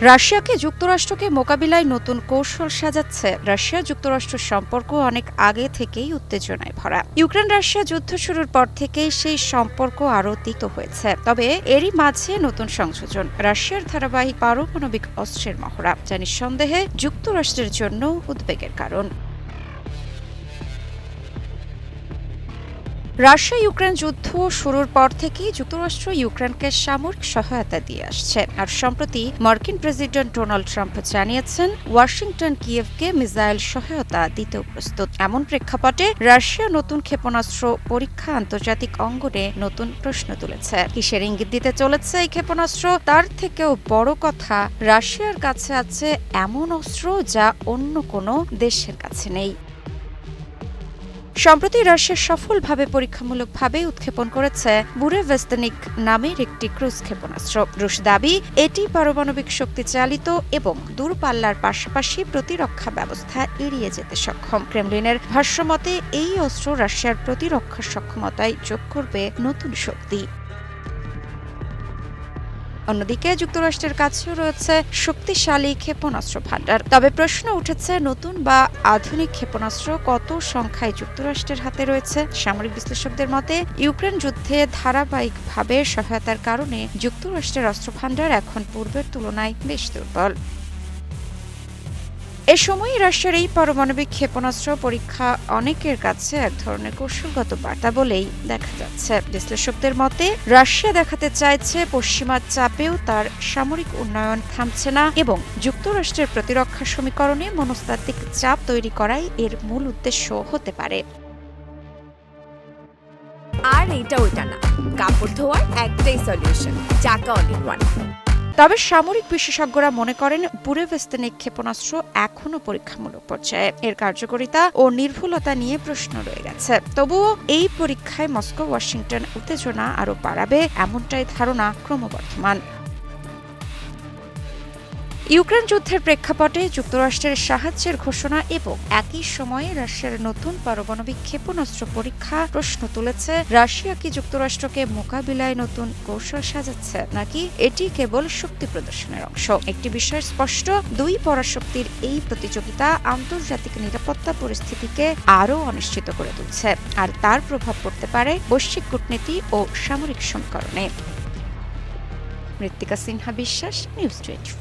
রাশিয়াকে যুক্তরাষ্ট্রকে মোকাবিলায় নতুন কৌশল সাজাচ্ছে। রাশিয়া যুক্তরাষ্ট্র সম্পর্ক অনেক আগে থেকেই উত্তেজনায় ভরা। ইউক্রেন রাশিয়া যুদ্ধ শুরুর পর থেকেই সেই সম্পর্ক আরও তিক্ত হয়েছে। তবে এরই মাঝে নতুন সংযোজন, রাশিয়ার ধারাবাহিক পারমাণবিক অস্ত্রের মহড়া, যা নিঃসন্দেহে যুক্তরাষ্ট্রের জন্য উদ্বেগের কারণ। রাশিয়া ইউক্রেন যুদ্ধ শুরুর পর থেকেই যুক্তরাষ্ট্র ইউক্রেনকে সামরিক সহায়তা দিয়ে আসছে। আর সম্প্রতি মার্কিন প্রেসিডেন্ট ডোনাল্ড ট্রাম্প জানিয়েছেন, ওয়াশিংটন কিয়েভকে মিসাইল সহায়তা দিতেও প্রস্তুত। এমন প্রেক্ষাপটে রাশিয়া নতুন ক্ষেপণাস্ত্র পরীক্ষা আন্তর্জাতিক অঙ্গনে নতুন প্রশ্ন তুলেছে। কিসের ইঙ্গিত দিতে চলেছে এই ক্ষেপণাস্ত্র? তার থেকেও বড় কথা, রাশিয়ার কাছে আছে এমন অস্ত্র যা অন্য কোনো দেশের কাছে নেই। সম্প্রতি রাশিয়া সফলভাবে পরীক্ষামূলকভাবে উৎক্ষেপণ করেছে বুরে ভেস্তনিক নামের একটি ক্রুজ ক্ষেপণাস্ত্র। রুশ দাবি, এটি পারমাণবিক শক্তি চালিত এবং দূরপাল্লার পাশাপাশি প্রতিরক্ষা ব্যবস্থা এড়িয়ে যেতে সক্ষম। ক্রেমলিনের ভাষ্যমতে, এই অস্ত্র রাশিয়ার প্রতিরক্ষা সক্ষমতায় যোগ করবে নতুন শক্তি। অন্যদিকে যুক্তরাষ্ট্রের কাছেও রয়েছে শক্তিশালী ক্ষেপণাস্ত্র ভাণ্ডার। তবে প্রশ্ন উঠেছে, নতুন বা আধুনিক ক্ষেপণাস্ত্র কত সংখ্যায় যুক্তরাষ্ট্রের হাতে রয়েছে? সামরিক বিশ্লেষকদের মতে, ইউক্রেন যুদ্ধে ধারাবাহিকভাবে সহায়তার কারণে যুক্তরাষ্ট্রের অস্ত্র ভাণ্ডার এখন পূর্বের তুলনায় বেশ দুর্বল। এ সময় রাশিয়ার এই পারমাণবিক ক্ষেপণাস্ত্র পরীক্ষা অনেকের কাছে এক ধরনের কৌশলগত বার্তা বলেই দেখা যাচ্ছে। বিশ্লেষকদের মতে, রাশিয়া দেখাতে চাইছে পশ্চিমা চাপেও তার সামরিক উন্নয়ন থামছে না এবং যুক্তরাষ্ট্রের প্রতিরক্ষা সমীকরণে মনস্তাত্ত্বিক চাপ তৈরি করাই এর মূল উদ্দেশ্য হতে পারে। আর এইটা ওইটা না। কাপড় ধোয়ার একটাই সলিউশন চাকা অল ইন ওয়ান তবে সামরিক বিশেষজ্ঞরা মনে করেন বুরেভেস্তেনিক ক্ষেপণাস্ত্র এখনও পরীক্ষামূলক পর্যায়ে। এর কার্যকারিতা ও নির্ভুলতা নিয়ে প্রশ্ন রয়ে গেছে। তবুও এই পরীক্ষায় মস্কো ওয়াশিংটন উত্তেজনা আরও বাড়াবে এমনটাই ধারণা ক্রমবর্ধমান। ইউক্রেন যুদ্ধের প্রেক্ষাপটে যুক্তরাষ্ট্রের সাহায্যের ঘোষণা এবং একই সময়ে রাশিয়ার নতুন পারমাণবিক ক্ষেপণাস্ত্র পরীক্ষা প্রশ্ন তুলেছে। রাশিয়া কি যুক্তরাষ্ট্রকে মোকাবিলায় নতুন কৌশল সাজাচ্ছে, নাকি এটি কেবল শক্তি প্রদর্শনের অংশ? একটি বিষয় স্পষ্ট, দুই পরাশক্তির এই প্রতিযোগিতা আন্তর্জাতিক নিরাপত্তা পরিস্থিতিকে আরও অনিশ্চিত করে তুলছে, আর তার প্রভাব পড়তে পারে বৈশ্বিক কূটনীতি ও সামরিক সমীকরণে। মৃত্তিকা সিনহা বিশ্বাস, নিউজ টোয়েন্টি